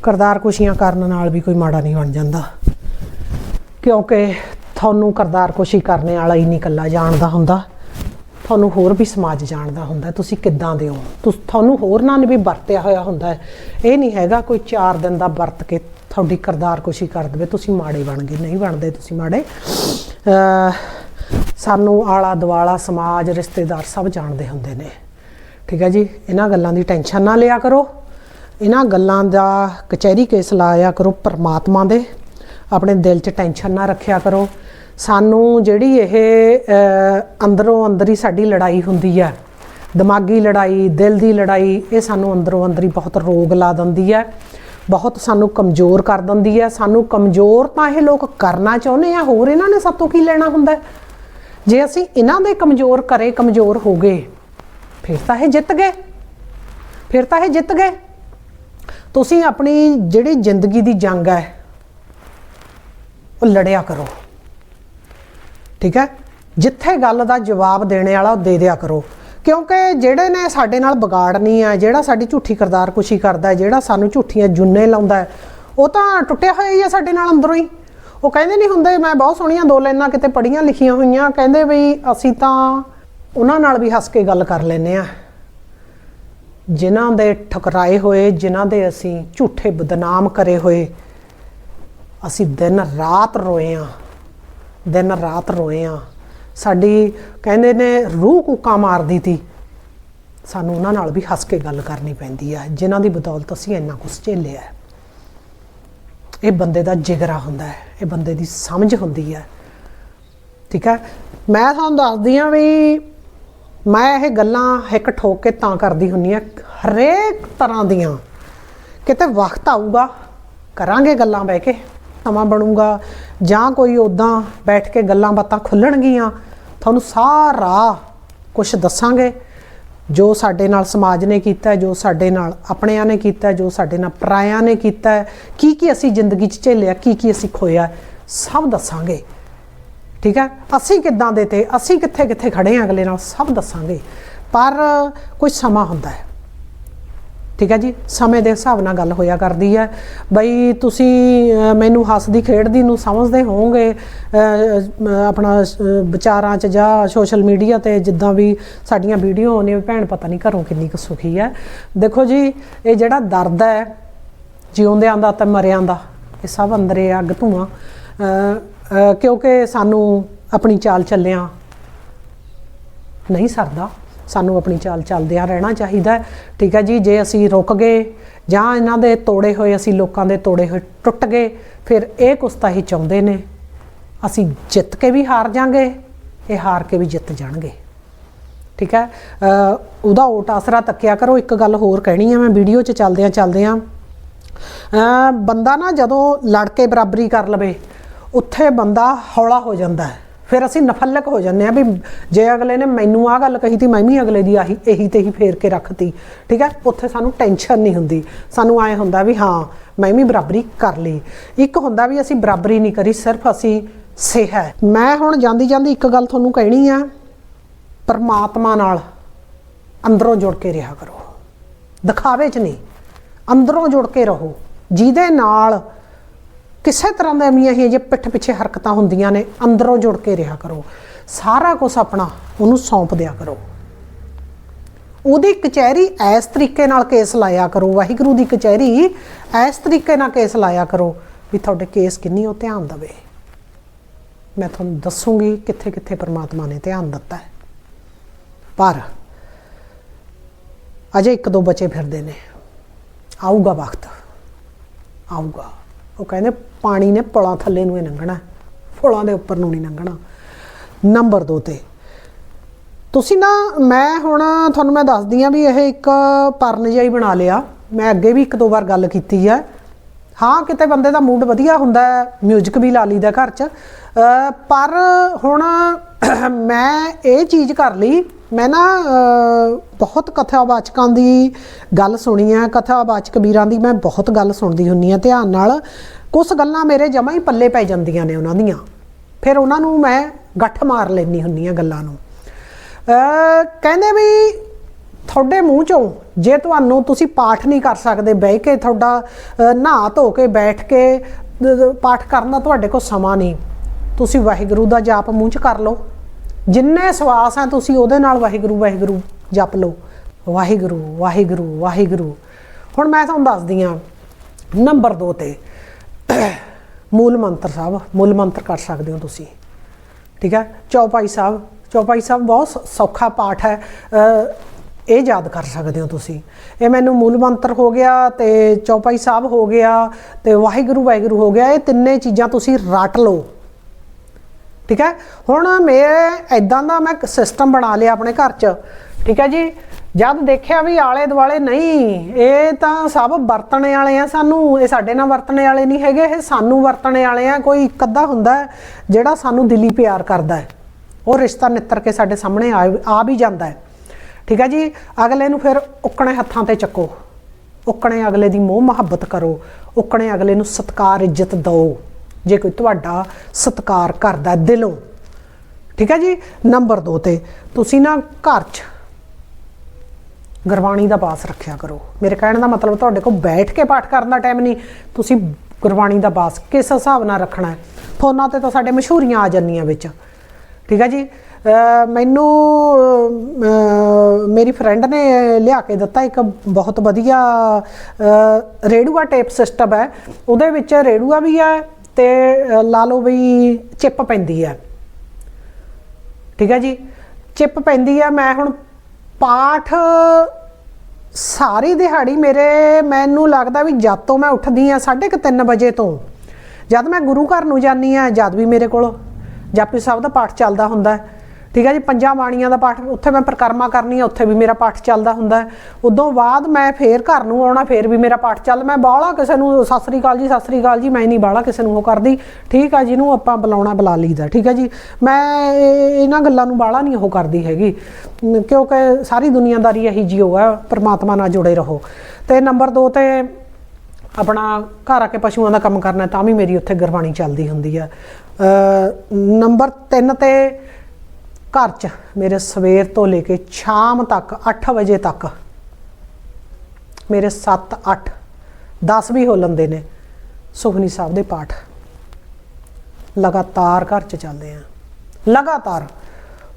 ਕਰਦਾਰ ਖੁਸ਼ੀਆਂ ਕਰਨ ਨਾਲ ਵੀ ਕੋਈ ਮਾੜਾ ਨਹੀਂ ਬਣ ਜਾਂਦਾ। ਕਿਉਂਕਿ ਤੁਹਾਨੂੰ ਕਰਦਾਰ ਖੁਸ਼ੀ ਕਰਨੇ ਵਾਲਾ ਹੀ ਨਹੀਂ ਇਕੱਲਾ ਜਾਣਦਾ ਹੁੰਦਾ। ਤੁਹਾਨੂੰ ਹੋਰ ਵੀ ਸਮਾਜ ਜਾਣਦਾ ਹੁੰਦਾ ਤੁਸੀਂ ਕਿੱਦਾਂ ਦੇ ਹੋ? ਤੁਹਾਨੂੰ ਹੋਰ ਨਾਲ ਵੀ ਵਰਤਿਆ ਹੋਇਆ ਹੁੰਦਾ ਇਹ ਨਹੀਂ ਹੈਗਾ ਕੋਈ 4 ਦਿਨ ਦਾ ਵਰਤ ਕੇ ਤੁਹਾਡੀ ਕਰਦਾਰ ਕੁਸ਼ੀ ਕਰ ਦੇਵੇ, ਤੁਸੀਂ ਮਾੜੇ ਬਣ ਗਏ, ਨਹੀਂ ਬਣਦੇ ਤੁਸੀਂ ਮਾੜੇ। ਸਾਨੂੰ ਆਲਾ ਦੁਆਲਾ ਸਮਾਜ, ਰਿਸ਼ਤੇਦਾਰ ਸਭ ਜਾਣਦੇ ਹੁੰਦੇ ਨੇ। ਠੀਕ ਹੈ ਜੀ? ਇਹਨਾਂ ਗੱਲਾਂ ਦੀ ਟੈਨਸ਼ਨ ਨਾ ਲਿਆ ਕਰੋ। ਇਹਨਾਂ ਗੱਲਾਂ ਦਾ ਕਚਹਿਰੀ ਕੇਸ ਲਾਇਆ ਕਰੋ ਪਰਮਾਤਮਾ ਦੇ। ਆਪਣੇ ਦਿਲ 'ਚ ਟੈਨਸ਼ਨ ਨਾ ਰੱਖਿਆ ਕਰੋ। ਸਾਨੂੰ ਜਿਹੜੀ ਇਹ ਅੰਦਰੋਂ ਅੰਦਰ ਹੀ ਸਾਡੀ ਲੜਾਈ ਹੁੰਦੀ ਹੈ, ਦਿਮਾਗੀ ਲੜਾਈ, ਦਿਲ ਦੀ ਲੜਾਈ, ਇਹ ਸਾਨੂੰ ਅੰਦਰੋਂ ਅੰਦਰ ਹੀ ਬਹੁਤ ਰੋਗ ਲਾ ਦਿੰਦੀ ਹੈ, ਬਹੁਤ ਸਾਨੂੰ ਕਮਜ਼ੋਰ ਕਰ ਦਿੰਦੀ ਹੈ। ਸਾਨੂੰ ਕਮਜ਼ੋਰ ਤਾਂ ਇਹ ਲੋਕ ਕਰਨਾ ਚਾਹੁੰਦੇ ਆ, ਹੋਰ ਇਹਨਾਂ ਨੇ ਸਭ ਤੋਂ ਕੀ ਲੈਣਾ ਹੁੰਦਾ ਜੇ ਅਸੀਂ ਇਹਨਾਂ ਦੇ ਕਮਜ਼ੋਰ ਕਰੇ, ਕਮਜ਼ੋਰ ਹੋ ਗਏ, ਫਿਰ ਤਾਂ ਇਹ ਜਿੱਤ ਗਏ। ਫਿਰ ਤਾਂ ਇਹ ਜਿੱਤ ਗਏ। ਤੁਸੀਂ ਆਪਣੀ ਜਿਹੜੀ ਜ਼ਿੰਦਗੀ ਦੀ ਜੰਗ ਹੈ, ਉਹ ਲੜਿਆ ਕਰੋ। ਠੀਕ ਹੈ? ਜਿੱਥੇ ਗੱਲ ਦਾ ਜਵਾਬ ਦੇਣੇ ਵਾਲਾ ਉਹ ਦੇ ਦਿਆ ਕਰੋ। ਕਿਉਂਕਿ ਜਿਹੜੇ ਨੇ ਸਾਡੇ ਨਾਲ ਵਿਗਾੜਨੀ ਆ, ਜਿਹੜਾ ਸਾਡੀ ਝੂਠੀ ਕਰਦਾਰ ਕੁਸ਼ੀ ਕਰਦਾ ਜਿਹੜਾ ਸਾਨੂੰ ਝੂਠੀਆਂ ਜੁੰਨੇ ਲਾਉਂਦਾ ਉਹ ਤਾਂ ਟੁੱਟਿਆ ਹੋਇਆ ਹੀ ਆ ਸਾਡੇ ਨਾਲ ਅੰਦਰੋਂ ਹੀ। ਉਹ ਕਹਿੰਦੇ ਨਹੀਂ ਹੁੰਦੇ, ਮੈਂ ਬਹੁਤ ਸੋਹਣੀਆਂ ਦੋ ਲਾਈਨਾਂ ਕਿਤੇ ਪੜੀਆਂ ਲਿਖੀਆਂ ਹੋਈਆਂ। ਕਹਿੰਦੇ ਵੀ ਅਸੀਂ ਤਾਂ ਉਹਨਾਂ ਨਾਲ ਵੀ ਹੱਸ ਕੇ ਗੱਲ ਕਰ ਲੈਨੇ ਆ। ਜਿਨ੍ਹਾਂ ਦੇ ਠੁਕਰਾਏ ਹੋਏ, ਜਿਨ੍ਹਾਂ ਦੇ ਅਸੀਂ ਝੂਠੇ ਬਦਨਾਮ ਕਰੇ ਹੋਏ, ਅਸੀਂ ਦਿਨ ਰਾਤ ਰੋਏ ਆ। ਦਿਨ ਰਾਤ ਰੋਏ ਆ। ਸਾਡੀ ਕਹਿੰਦੇ ਨੇ ਰੂਹ ਕੁੱਕਾ ਮਾਰਦੀ ਤੀ। ਸਾਨੂੰ ਉਹਨਾਂ ਨਾਲ ਵੀ ਹੱਸ ਕੇ ਗੱਲ ਕਰਨੀ ਪੈਂਦੀ ਆ। ਜਿਨ੍ਹਾਂ ਦੀ ਬਦੌਲਤ ਅਸੀਂ ਇੰਨਾ ਕੁਝ ਝੇਲਿਆ ਇਹ ਬੰਦੇ ਦਾ ਜਿਗਰਾ ਹੁੰਦਾ ਹੈ। ਇਹ ਬੰਦੇ ਦੀ ਸਮਝ ਹੁੰਦੀ ਹੈ। ਠੀਕ ਹੈ? ਮੈਂ ਤੁਹਾਨੂੰ ਦੱਸਦੀ ਆ ਵੀ ਮੈਂ ਇਹ ਗੱਲਾਂ ਇੱਕ ਠੋਕ ਕੇ ਤਾਂ ਕਰਦੀ ਹੁੰਨੀ ਆ ਹਰੇਕ ਤਰ੍ਹਾਂ ਦੀਆਂ। ਕਿਤੇ ਵਕਤ ਆਊਗਾ, ਕਰਾਂਗੇ ਗੱਲਾਂ ਬਹਿ ਕੇ। ਸਮਾਂ ਬਣੂਗਾ ਜਾਂ ਕੋਈ ਉਦਾਂ ਬੈਠ ਕੇ ਗੱਲਾਂ ਬਾਤਾਂ ਖੁੱਲਣਗੀਆਂ, ਤੁਹਾਨੂੰ ਸਾਰਾ ਕੁਝ ਦੱਸਾਂਗੇ। ਜੋ ਸਾਡੇ ਨਾਲ ਸਮਾਜ ਨੇ ਕੀਤਾ, ਜੋ ਸਾਡੇ ਨਾਲ ਆਪਣਿਆਂ ਨੇ ਕੀਤਾ, ਜੋ ਸਾਡੇ ਨਾਲ ਪਰਾਇਆਂ ਨੇ ਕੀਤਾ ਕੀ ਕੀ ਅਸੀਂ ਜ਼ਿੰਦਗੀ 'ਚ ਝੇਲਿਆ ਕੀ ਕੀ ਅਸੀਂ ਖੋਇਆ, ਸਭ ਦੱਸਾਂਗੇ। ਠੀਕ ਹੈ? ਅਸੀਂ ਕਿੱਦਾਂ ਦੇ ਤੇ, ਅਸੀਂ ਕਿੱਥੇ ਕਿੱਥੇ ਖੜੇ ਆ ਅਗਲੇ ਨਾਲ, ਸਭ ਦੱਸਾਂਗੇ। ਪਰ ਕੋਈ ਸਮਾਂ ਹੁੰਦਾ ਹੈ। ਠੀਕ ਹੈ ਜੀ? ਸਮੇਂ ਦੇ ਹਿਸਾਬ ਨਾਲ ਗੱਲ ਹੋਇਆ ਕਰਦੀ ਹੈ। ਬਈ ਤੁਸੀਂ ਮੈਨੂੰ ਹੱਸਦੀ ਖੇਡਦੀ ਨੂੰ ਸਮਝਦੇ ਹੋਵੋਗੇ ਆਪਣਾ ਵਿਚਾਰਾਂ 'ਚ ਜਾਂ ਸੋਸ਼ਲ ਮੀਡੀਆ ਤੇ ਜਿੱਦਾਂ ਵੀ ਸਾਡੀਆਂ ਵੀਡੀਓ ਆਉਂਦੀਆਂ, ਵੀ ਭੈਣ ਪਤਾ ਨਹੀਂ ਘਰੋਂ ਕਿੰਨੀ ਕੁ ਸੁਖੀ ਹੈ। ਦੇਖੋ ਜੀ, ਇਹ ਜਿਹੜਾ ਦਰਦ ਹੈ, ਜਿਉਂਦਿਆਂ ਦਾ ਤੇ ਮਰਿਆਂ ਦਾ, ਇਹ ਸਭ ਅੰਦਰੇ ਅੱਗ ਧੂਆਂ। ਕਿਉਂਕਿ ਸਾਨੂੰ ਆਪਣੀ ਚਾਲ ਚੱਲਿਆਂ ਨਹੀਂ ਸਰਦਾ। ਸਾਨੂੰ ਆਪਣੀ ਚਾਲ ਚੱਲਦਿਆਂ ਰਹਿਣਾ ਚਾਹੀਦਾ ਠੀਕ ਹੈ ਜੀ, ਜੇ ਅਸੀਂ ਰੁਕ ਗਏ ਜਾਂ ਇਹਨਾਂ ਦੇ ਤੋੜੇ ਹੋਏ, ਅਸੀਂ ਲੋਕਾਂ ਦੇ ਤੋੜੇ ਹੋਏ ਟੁੱਟ ਗਏ, ਫਿਰ ਇਹ ਕੁਛ ਹੀ ਚਾਹੁੰਦੇ ਨੇ। ਅਸੀਂ ਜਿੱਤ ਕੇ ਵੀ ਹਾਰ ਜਾਾਂਗੇ, ਇਹ ਹਾਰ ਕੇ ਵੀ ਜਿੱਤ ਜਾਣਗੇ। ਠੀਕ ਹੈ ਉਹਦਾ ਓਟ ਆਸਰਾ ਤੱਕਿਆ ਕਰੋ, ਇੱਕ ਗੱਲ ਹੋਰ ਕਹਿਣੀ ਹੈ ਮੈਂ ਵੀਡੀਓ 'ਚ ਚੱਲਦਿਆਂ ਚੱਲਦਿਆਂ। ਬੰਦਾ ਨਾ ਜਦੋਂ ਲੜ ਕੇ ਬਰਾਬਰੀ ਕਰ ਲਵੇ, ਉੱਥੇ ਬੰਦਾ ਹੌਲਾ ਹੋ ਜਾਂਦਾ ਹੈ। ਫਿਰ ਅਸੀਂ ਨਫਲਕ ਹੋ ਜਾਂਦੇ ਆ ਵੀ ਜੇ ਅਗਲੇ ਨੇ ਮੈਨੂੰ ਆਹ ਗੱਲ ਕਹੀ ਤੀ, ਮੈਂ ਵੀ ਅਗਲੇ ਦੀ ਆਹੀ, ਇਹੀ ਤੇ ਹੀ ਫੇਰ ਕੇ ਰੱਖਤੀ। ਠੀਕ ਹੈ? ਉੱਥੇ ਸਾਨੂੰ ਟੈਨਸ਼ਨ ਨਹੀਂ ਹੁੰਦੀ। ਸਾਨੂੰ ਐ ਹੁੰਦਾ ਵੀ ਹਾਂ, ਮੈਂ ਵੀ ਬਰਾਬਰੀ ਕਰ ਲਈ। ਇੱਕ ਹੁੰਦਾ ਵੀ ਅਸੀਂ ਬਰਾਬਰੀ ਨਹੀਂ ਕਰੀ, ਸਿਰਫ ਅਸੀਂ ਸਿਹਾ ਮੈਂ ਹੁਣ ਜਾਂਦੀ ਜਾਂਦੀ ਇੱਕ ਗੱਲ ਤੁਹਾਨੂੰ ਕਹਿਣੀ ਆ, ਪਰਮਾਤਮਾ ਨਾਲ ਅੰਦਰੋਂ ਜੁੜ ਕੇ ਰਿਹਾ ਕਰੋ। ਦਿਖਾਵੇ 'ਚ ਨਹੀਂ। ਅੰਦਰੋਂ ਜੁੜ ਕੇ ਰਹੋ। ਜਿਹਦੇ ਨਾਲ ਕਿਸੇ ਤਰ੍ਹਾਂ ਦਾ ਮੀਆਂ ਇਹ ਜੇ ਪਿੱਠ ਪਿੱਛੇ ਹਰਕਤਾਂ ਹੁੰਦੀਆਂ ਨੇ, ਅੰਦਰੋਂ ਜੁੜ ਕੇ ਰਿਹਾ ਕਰੋ। ਸਾਰਾ ਕੁਝ ਆਪਣਾ ਉਹਨੂੰ ਸੌਂਪ ਦਿਆ ਕਰੋ। ਉਹਦੀ ਕਚਹਿਰੀ ਇਸ ਤਰੀਕੇ ਨਾਲ ਕੇਸ ਲਾਇਆ ਕਰੋ, ਵਾਹਿਗੁਰੂ ਦੀ ਕਚਹਿਰੀ ਇਸ ਤਰੀਕੇ ਨਾਲ ਕੇਸ ਲਾਇਆ ਕਰੋ ਵੀ ਤੁਹਾਡੇ ਕੇਸ ਕਿੰਨੀ ਉਹ ਧਿਆਨ ਦਵੇ। ਮੈਂ ਤੁਹਾਨੂੰ ਦੱਸੂਗੀ ਕਿੱਥੇ ਕਿੱਥੇ ਪ੍ਰਮਾਤਮਾ ਨੇ ਧਿਆਨ ਦਿੱਤਾ ਹੈ। ਪਰ ਅਜੇ ਇੱਕ ਦੋ ਬਚੇ ਫਿਰਦੇ ਨੇ। ਆਊਗਾ ਵਕਤ, ਆਊਗਾ। ਉਹ ਕਹਿੰਦੇ ਪਾਣੀ ਨੇ ਪੁਲਾਂ ਥੱਲੇ ਨੂੰ ਹੀ ਲੰਘਣਾ ਪੁਲਾਂ ਦੇ ਉੱਪਰ ਨੂੰ ਨਹੀਂ ਲੰਘਣਾ ਨੰਬਰ 2 ਤੇ, ਤੁਸੀਂ ਨਾ, ਮੈਂ ਹੁਣ ਤੁਹਾਨੂੰ ਮੈਂ ਦੱਸਦੀ ਆ ਵੀ ਇਹ ਇੱਕ ਪਰਨ ਜਿਹਾ ਹੀ ਬਣਾ ਲਿਆ। ਮੈਂ ਅੱਗੇ ਵੀ ਇੱਕ ਦੋ ਵਾਰ ਗੱਲ ਕੀਤੀ ਹੈ। ਹਾਂ, ਕਿਤੇ ਬੰਦੇ ਦਾ ਮੂਡ ਵਧੀਆ ਹੁੰਦਾ ਹੈ 뮤직 ਵੀ ਲਾ ਲਈਦਾ ਘਰ 'ਚ। ਪਰ ਹੁਣ ਮੈਂ ਇਹ ਚੀਜ਼ ਕਰ ਲਈ, ਮੈਂ ਨਾ ਬਹੁਤ ਕਥਾਵਾਚਕਾਂ ਦੀ ਗੱਲ ਸੁਣੀ ਹੈ ਕਥਾਵਾਚਕ ਵੀਰਾਂ ਦੀ ਮੈਂ ਬਹੁਤ ਗੱਲ ਸੁਣਦੀ ਹੁੰਨੀ ਆ ਧਿਆਨ ਨਾਲ। ਕੁਝ ਗੱਲਾਂ ਮੇਰੇ ਜਮਾ ਹੀ ਪੱਲੇ ਪੈ ਜਾਂਦੀਆਂ ਨੇ ਉਹਨਾਂ ਦੀਆਂ। ਫਿਰ ਉਹਨਾਂ ਨੂੰ ਮੈਂ ਗੱਠ ਮਾਰ ਲੈਣੀ ਹੁੰਨੀ ਆ ਗੱਲਾਂ ਨੂੰ। ਕਹਿੰਦੇ ਵੀ ਤੁਹਾਡੇ ਮੂੰਹ ਚੋਂ ਜੇ ਤੁਹਾਨੂੰ ਤੁਸੀਂ ਪਾਠ ਨਹੀਂ ਕਰ ਸਕਦੇ, ਬਹਿ ਕੇ ਤੁਹਾਡਾ ਨਹਾ ਧੋ ਕੇ ਬੈਠ ਕੇ ਪਾਠ ਕਰਨ ਦਾ ਤੁਹਾਡੇ ਕੋਲ ਸਮਾਂ ਨਹੀਂ। ਤੁਸੀਂ ਵਾਹਿਗੁਰੂ ਦਾ ਜਾਪ ਮੂੰਹ 'ਚ ਕਰ ਲਓ। ਜਿੰਨੇ ਸਵਾਸ ਆ ਤੁਸੀਂ ਉਹਦੇ ਨਾਲ ਵਾਹਿਗੁਰੂ ਵਾਹਿਗੁਰੂ ਜਪ ਲਓ। ਵਾਹਿਗੁਰੂ ਵਾਹਿਗੁਰੂ ਵਾਹਿਗੁਰੂ। ਹੁਣ ਮੈਂ ਤੁਹਾਨੂੰ ਦੱਸਦੀ ਆ ਨੰਬਰ 2 ਤੇ, ਮੂਲ ਮੰਤਰ ਸਾਹਿਬ, ਮੂਲ ਮੰਤਰ ਕਰ ਸਕਦੇ ਹੋ ਤੁਸੀਂ। ਠੀਕ ਹੈ? ਚੌਪਾਈ ਸਾਹਿਬ ਚੌਪਾਈ ਸਾਹਿਬ ਬਹੁਤ ਸ- ਸੌਖਾ ਪਾਠ ਹੈ। ਇਹ ਯਾਦ ਕਰ ਸਕਦੇ ਹੋ ਤੁਸੀਂ। ਇਹ ਮੈਨੂੰ ਮੂਲ ਮੰਤਰ ਹੋ ਗਿਆ ਤੇ ਚੌਪਾਈ ਸਾਹਿਬ ਹੋ ਗਿਆ ਤੇ ਵਾਹਿਗੁਰੂ ਵਾਹਿਗੁਰੂ ਹੋ ਗਿਆ। ਇਹ ਤਿੰਨੇ ਚੀਜ਼ਾਂ ਤੁਸੀਂ ਰਟ ਲਓ। ਠੀਕ ਹੈ? ਹੁਣ ਮੈਂ ਐਦਾਂ ਦਾ ਮੈਂ ਸਿਸਟਮ ਬਣਾ ਲਿਆ ਆਪਣੇ ਘਰ 'ਚ। ਠੀਕ ਹੈ ਜੀ? ਜਦ ਦੇਖਿਆ ਵੀ ਆਲੇ ਦੁਆਲੇ ਨਹੀਂ, ਇਹ ਤਾਂ ਸਭ ਵਰਤਣੇ ਵਾਲੇ ਆ ਸਾਨੂੰ। ਇਹ ਸਾਡੇ ਨਾਲ ਵਰਤਣੇ ਵਾਲੇ ਨਹੀਂ ਹੈਗੇ। ਇਹ ਸਾਨੂੰ ਵਰਤਣੇ ਵਾਲੇ ਆ। ਕੋਈ ਇੱਕ ਅੱਧਾ ਹੁੰਦਾ ਜਿਹੜਾ ਸਾਨੂੰ ਦਿਲੀ ਪਿਆਰ ਕਰਦਾ ਹੈ। ਉਹ ਰਿਸ਼ਤਾ ਨਿੱਤਰ ਕੇ ਸਾਡੇ ਸਾਹਮਣੇ ਆ ਆ ਵੀ ਜਾਂਦਾ ਹੈ। ਠੀਕ ਹੈ ਜੀ? ਅਗਲੇ ਨੂੰ ਫਿਰ ਉੱਕਣੇ ਹੱਥਾਂ ਤੇ ਚੱਕੋ। ਉੱਕਣੇ ਅਗਲੇ ਦੀ ਮੋਹ ਮੁਹੱਬਤ ਕਰੋ। ਉੱਕਣੇ ਅਗਲੇ ਨੂੰ ਸਤਕਾਰ, ਇੱਜ਼ਤ ਦਿਓ। ਜੇ ਕੋਈ ਤੁਹਾਡਾ ਸਤਕਾਰ ਕਰਦਾ ਦਿਲੋਂ। ਠੀਕ ਹੈ ਜੀ? ਨੰਬਰ 2 ਤੇ ਤੁਸੀਂ ਨਾ ਘਰ 'ਚ ਗੁਰਬਾਣੀ ਦਾ ਪਾਸ ਰੱਖਿਆ ਕਰੋ। ਮੇਰੇ ਕਹਿਣ ਦਾ ਮਤਲਬ ਤੁਹਾਡੇ ਕੋਲ ਬੈਠ ਕੇ ਪਾਠ ਕਰਨ ਦਾ ਟਾਈਮ ਨਹੀਂ। ਤੁਸੀਂ ਗੁਰਬਾਣੀ ਦਾ ਪਾਸ ਕਿਸ ਹਿਸਾਬ ਨਾਲ ਰੱਖਣਾ ਹੈ? ਫੋਨਾਂ ਤੇ ਤਾਂ ਸਾਡੇ ਮਸ਼ਹੂਰੀਆਂ ਆ ਜਾਂਦੀਆਂ ਵਿੱਚ। ਠੀਕ ਹੈ ਜੀ? ਮੈਨੂੰ ਮੇਰੀ ਫਰੈਂਡ ਨੇ ਲਿਆ ਕੇ ਦਿੱਤਾ ਇੱਕ ਬਹੁਤ ਵਧੀਆ ਰੇੜੂਆ ਟੇਪ ਸਿਸਟਮ ਹੈ। ਉਹਦੇ ਵਿੱਚ ਰੇੜੂਆ ਵੀ ਹੈ ਤੇ ਲਾ ਲਓ ਵੀ ਚਿੱਪ ਪੈਂਦੀ ਹੈ। ਠੀਕ ਹੈ ਜੀ? ਚਿੱਪ ਪੈਂਦੀ ਹੈ। ਮੈਂ ਹੁਣ ਪਾਠ ਸਾਰੀ ਦਿਹਾੜੀ ਮੇਰੇ, ਮੈਨੂੰ ਲੱਗਦਾ ਵੀ ਜਦ ਤੋਂ ਮੈਂ ਉੱਠਦੀ ਆ 3:30 ਵਜੇ ਤੋਂ, ਜਦ ਮੈਂ ਗੁਰੂ ਘਰ ਨੂੰ ਜਾਂਦੀ ਆ ਜਦ ਵੀ ਮੇਰੇ ਕੋਲ, ਜਾਪੀ ਸਾਹਿਬ ਦਾ ਪਾਠ ਚੱਲਦਾ ਹੁੰਦਾ ਹੈ। ਠੀਕ ਹੈ ਜੀ, ਪੰਜਾਂ ਬਾਣੀਆਂ ਦਾ ਪਾਠ, ਉੱਥੇ ਮੈਂ ਪ੍ਰਕਰਮਾ ਕਰਨੀ ਆ, ਉੱਥੇ ਵੀ ਮੇਰਾ ਪਾਠ ਚੱਲਦਾ ਹੁੰਦਾ ਹੈ। ਉਦੋਂ ਬਾਅਦ ਮੈਂ ਫੇਰ ਘਰ ਨੂੰ ਆਉਣਾ, ਫੇਰ ਵੀ ਮੇਰਾ ਪਾਠ ਚੱਲ, ਮੈਂ ਬਾਹਲਾ ਕਿਸੇ ਨੂੰ, ਸਤਿ ਸ੍ਰੀ ਅਕਾਲ ਜੀ, ਸਤਿ ਸ੍ਰੀ ਅਕਾਲ ਜੀ, ਮੈਂ ਨਹੀਂ ਬਾਹਲਾ ਕਿਸੇ ਨੂੰ ਉਹ ਕਰਦੀ। ਠੀਕ ਆ, ਜਿਹਨੂੰ ਆਪਾਂ ਬੁਲਾਉਣਾ, ਬੁਲਾ ਲਈਦਾ, ਠੀਕ ਹੈ ਜੀ। ਮੈਂ ਇਹ- ਇਹਨਾਂ ਗੱਲਾਂ ਨੂੰ ਬਾਹਲਾ ਨਹੀਂ ਉਹ ਕਰਦੀ ਹੈਗੀ। ਕਿਉਂਕਿ ਸਾਰੀ ਦੁਨੀਆਦਾਰੀ ਇਹੀ ਜੀ ਹੋ ਹੈ ਪ੍ਰਮਾਤਮਾ ਨਾਲ ਜੁੜੇ ਰਹੋ। ਤੇ ਨੰਬਰ 2 ਤੇ ਆਪਣਾ ਘਰ ਆ ਕੇ ਪਸ਼ੂਆਂ ਦਾ ਕੰਮ ਕਰਨਾ, ਤਾਂ ਵੀ ਮੇਰੀ ਉੱਥੇ ਗੁਰਬਾਣੀ ਚੱਲਦੀ ਹੁੰਦੀ ਆ। ਨੰਬਰ 3 ਤੇ ਘਰ 'ਚ ਮੇਰੇ ਸਵੇਰ ਤੋਂ ਲੈ ਕੇ ਸ਼ਾਮ ਤੱਕ 8 ਵਜੇ ਤੱਕ, ਮੇਰੇ 7 8 10 ਵੀ ਹੋ ਲੰਦੇ ਨੇ ਸੁਖਨੀ ਸਾਹਿਬ ਦੇ ਪਾਠ। ਲਗਾਤਾਰ ਘਰ 'ਚ ਚੱਲਦੇ ਆ। ਲਗਾਤਾਰ।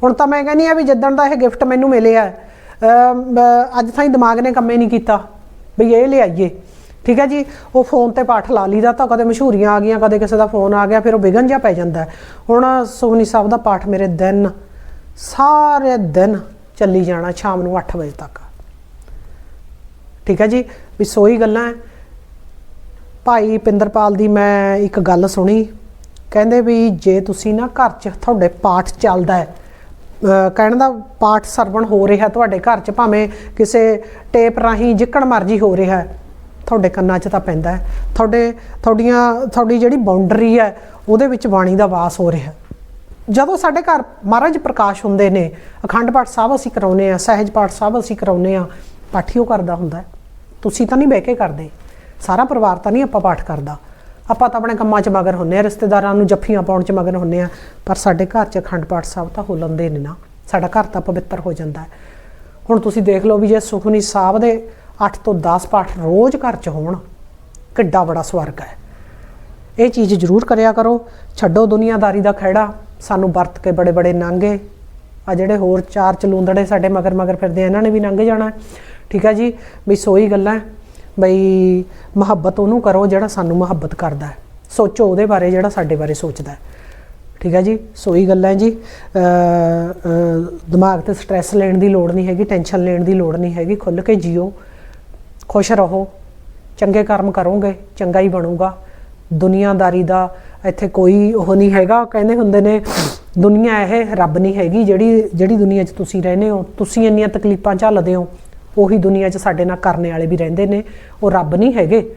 ਹੁਣ ਤਾਂ ਮੈਂ ਕਹਿੰਦੀ ਆ ਵੀ ਜਿੱਦਣ ਦਾ ਇਹ ਗਿਫਟ ਮੈਨੂੰ ਮਿਲਿਆ ਅੱਜ ਤਾਂ ਹੀ ਦਿਮਾਗ ਨੇ ਕੰਮੇ ਨਹੀਂ ਕੀਤਾ ਵੀ ਇਹ ਲਿਆਈਏ। ਠੀਕ ਹੈ ਜੀ? ਉਹ ਫੋਨ ਤੇ ਪਾਠ ਲਾ ਲਈਦਾ ਤਾਂ ਕਦੇ ਮਸ਼ਹੂਰੀਆਂ ਆ ਗਈਆਂ, ਕਦੇ ਕਿਸੇ ਦਾ ਫੋਨ ਆ ਗਿਆ, ਫਿਰ ਉਹ ਵਿਗਨ ਜਾ ਪੈ ਜਾਂਦਾ। ਹੁਣ ਸੁਖਨੀ ਸਾਹਿਬ ਦਾ ਪਾਠ ਮੇਰੇ ਦਿਨ ਸਾਰੇ ਦਿਨ ਚੱਲੀ ਜਾਣਾ ਸ਼ਾਮ ਨੂੰ 8 ਵਜੇ ਤੱਕ। ਠੀਕ ਹੈ ਜੀ? ਵੀ ਸੋਈ ਗੱਲਾਂ ਹੈ। ਭਾਈ ਪਿੰਦਰਪਾਲ ਦੀ ਮੈਂ ਇੱਕ ਗੱਲ ਸੁਣੀ। ਕਹਿੰਦੇ ਵੀ ਜੇ ਤੁਸੀਂ ਨਾ ਘਰ 'ਚ ਤੁਹਾਡੇ ਪਾਠ ਚੱਲਦਾ ਹੈ ਕਹਿਣ ਦਾ ਪਾਠ ਸਰਵਣ ਹੋ ਰਿਹਾ ਤੁਹਾਡੇ ਘਰ 'ਚ, ਭਾਵੇਂ ਕਿਸੇ ਟੇਪ ਰਾਹੀਂ ਜਿੱਕਣ ਮਰਜ਼ੀ ਹੋ ਰਿਹਾ ਹੈ, ਤੁਹਾਡੇ ਕੰਨਾਂ 'ਚ ਤਾਂ ਪੈਂਦਾ ਹੈ। ਤੁਹਾਡੇ, ਤੁਹਾਡੀਆਂ, ਤੁਹਾਡੀ ਜਿਹੜੀ ਬਾਉਂਡਰੀ ਹੈ, ਉਹਦੇ ਵਿੱਚ ਬਾਣੀ ਦਾ ਵਾਸ ਹੋ ਰਿਹਾ ਜਦੋਂ ਸਾਡੇ ਘਰ ਮਹਾਰਾਜ ਪ੍ਰਕਾਸ਼ ਹੁੰਦੇ ਨੇ, ਅਖੰਡ ਪਾਠ ਸਾਹਿਬ ਅਸੀਂ ਕਰਾਉਨੇ ਆ ਸਹਿਜ ਪਾਠ ਸਾਹਿਬ ਅਸੀਂ ਕਰਾਉਨੇ ਆ ਪਾਠੀ ਉਹ ਕਰਦਾ ਹੁੰਦਾ ਤੁਸੀਂ ਤਾਂ ਨਹੀਂ ਬਹਿ ਕੇ ਕਰਦੇ। ਸਾਰਾ ਪਰਿਵਾਰ ਤਾਂ ਨਹੀਂ ਆਪਾਂ ਪਾਠ ਕਰਦਾ। ਆਪਾਂ ਤਾਂ ਆਪਣੇ ਕੰਮਾਂ 'ਚ ਮਗਰ ਹੁੰਨੇ ਆ ਰਿਸ਼ਤੇਦਾਰਾਂ ਨੂੰ ਜੱਫੀਆਂ ਪਾਉਣ 'ਚ ਮਗਰ ਹੁੰਨੇ ਆ ਪਰ ਸਾਡੇ ਘਰ 'ਚ ਅਖੰਡ ਪਾਠ ਸਾਹਿਬ ਤਾਂ ਹੋ ਲੰਦੇ ਨੇ ਨਾ। ਸਾਡਾ ਘਰ ਤਾਂ ਪਵਿੱਤਰ ਹੋ ਜਾਂਦਾ ਹੈ। ਹੁਣ ਤੁਸੀਂ ਦੇਖ ਲਓ ਵੀ ਜੇ ਸੁਖਨੀ ਸਾਹਿਬ ਦੇ 8 ਤੋਂ 10 ਪਾਠ ਰੋਜ਼ ਘਰ 'ਚ ਹੋਣ, ਕਿੱਡਾ ਬੜਾ ਸਵਰਗ ਹੈ। ਇਹ ਚੀਜ਼ ਜ਼ਰੂਰ ਕਰਿਆ ਕਰੋ। ਛੱਡੋ ਦੁਨੀਆਦਾਰੀ ਦਾ ਖਹਿੜਾ। ਸਾਨੂੰ ਵਰਤ ਕੇ ਬੜੇ ਬੜੇ ਨਾਂਗੇ। ਆ ਜਿਹੜੇ ਹੋਰ ਚਾਰ ਚਲੂੰਦੜੇ ਸਾਡੇ ਮਗਰ ਮਗਰ ਫਿਰਦੇ ਆ, ਇਹਨਾਂ ਨੇ ਵੀ ਲੰਘ ਜਾਣਾ। ਠੀਕ ਹੈ ਜੀ? ਵੀ ਸੋਈ ਗੱਲਾਂ। ਬਈ ਮੁਹੱਬਤ ਉਹਨੂੰ ਕਰੋ ਜਿਹੜਾ ਸਾਨੂੰ ਮੁਹੱਬਤ ਕਰਦਾ ਹੈ। ਸੋਚੋ ਉਹਦੇ ਬਾਰੇ ਜਿਹੜਾ ਸਾਡੇ ਬਾਰੇ ਸੋਚਦਾ ਹੈ। ਠੀਕ ਹੈ ਜੀ? ਸੋਈ ਗੱਲਾਂ ਜੀ। ਦਿਮਾਗ ਤੇ ਸਟ੍ਰੈਸ ਲੈਣ ਦੀ ਲੋੜ ਨਹੀਂ ਹੈਗੀ ਟੈਨਸ਼ਨ ਲੈਣ ਦੀ ਲੋੜ ਨਹੀਂ ਹੈਗੀ। ਖੁੱਲ ਕੇ ਜੀਓ। ਖੁਸ਼ ਰਹੋ। ਚੰਗੇ ਕਰਮ ਕਰੋਗੇ, ਚੰਗਾ ਹੀ ਬਣੂਗਾ। ਦੁਨੀਆਦਾਰੀ ਦਾ ਇੱਥੇ ਕੋਈ ਉਹ ਨਹੀਂ ਹੈਗਾ। ਕਹਿੰਦੇ ਹੁੰਦੇ ਨੇ, ਦੁਨੀਆ ਇਹ ਰੱਬ ਨਹੀਂ ਹੈਗੀ, ਜਿਹੜੀ ਜਿਹੜੀ ਦੁਨੀਆ 'ਚ ਤੁਸੀਂ ਰਹਿੰਦੇ ਹੋ, ਤੁਸੀਂ ਇੰਨੀਆਂ ਤਕਲੀਫਾਂ ਝੱਲਦੇ ਹੋ, ਉਹੀ ਦੁਨੀਆ 'ਚ ਸਾਡੇ ਨਾਲ ਕਰਨੇ ਵਾਲੇ ਵੀ ਰਹਿੰਦੇ ਨੇ। ਉਹ ਰੱਬ ਨਹੀਂ ਹੈਗੇ,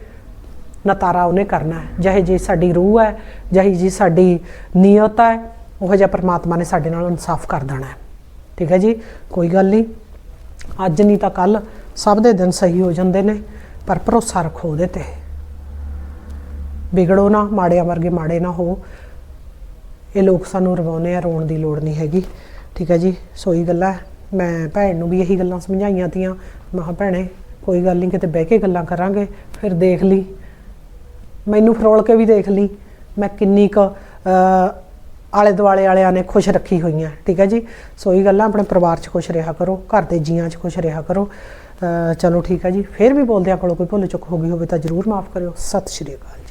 ਨਾ ਤਾਰਾ ਉਹਨੇ ਕਰਨਾ ਹੈ। ਜਿਹੇ ਜੀ ਸਾਡੀ ਰੂਹ ਹੈ, ਜਿਹੀ ਜੀ ਸਾਡੀ ਨੀਅਤ ਹੈ, ਉਹ ਜਿਹਾ ਪਰਮਾਤਮਾ ਨੇ ਸਾਡੇ ਨਾਲ ਇਨਸਾਫ ਕਰ ਦੇਣਾ ਹੈ। ਠੀਕ ਹੈ ਜੀ? ਕੋਈ ਗੱਲ ਨਹੀਂ। ਅੱਜ ਨਹੀਂ ਤਾਂ ਕੱਲ ਸਭ ਦੇ ਦਿਨ ਸਹੀ ਹੋ ਜਾਂਦੇ ਨੇ, ਪਰ ਭਰੋਸਾ ਰੱਖੋ ਉਹਦੇ ਤੇ। ਵਿਗੜੋ ਨਾ, ਮਾੜਿਆਂ ਵਰਗੇ ਮਾੜੇ ਨਾ ਹੋ ਇਹ ਲੋਕ ਸਾਨੂੰ ਰਵਾਉਂਦੇ ਆ, ਰੋਣ ਦੀ ਲੋੜ ਨਹੀਂ ਹੈਗੀ। ਠੀਕ ਹੈ ਜੀ ਸੋਈ ਗੱਲਾਂ ਹੈ। ਮੈਂ ਭੈਣ ਨੂੰ ਵੀ ਇਹੀ ਗੱਲਾਂ ਸਮਝਾਈਆਂ ਤੀਆਂ। ਮੈਂ ਭੈਣੇ, ਕੋਈ ਗੱਲ ਨਹੀਂ, ਕਿਤੇ ਬਹਿ ਕੇ ਗੱਲਾਂ ਕਰਾਂਗੇ, ਫਿਰ ਦੇਖ ਲਈ। ਮੈਨੂੰ ਫਰੋਲ ਕੇ ਵੀ ਦੇਖ ਲਈ। ਮੈਂ ਕਿੰਨੀ ਕੁ ਆਲੇ ਦੁਆਲੇ ਵਾਲਿਆਂ ਨੇ ਖੁਸ਼ ਰੱਖੀ ਹੋਈਆਂ ਠੀਕ ਹੈ ਜੀ ਸੋਈ ਗੱਲਾਂ ਆਪਣੇ ਪਰਿਵਾਰ 'ਚ ਖੁਸ਼ ਰਿਹਾ ਕਰੋ, ਘਰ ਦੇ ਜੀਆਂ 'ਚ ਖੁਸ਼ ਰਿਹਾ ਕਰੋ। ਚਲੋ ਠੀਕ ਹੈ ਜੀ, ਫਿਰ ਵੀ ਬੋਲਦਿਆਂ ਕੋਲੋਂ ਕੋਈ ਭੁੱਲ ਚੁੱਕ ਹੋ ਗਈ ਹੋਵੇ ਤਾਂ ਜਰੂਰ ਮਾਫ ਕਰਿਓ। ਸਤਿ ਸ਼੍ਰੀ ਅਕਾਲ।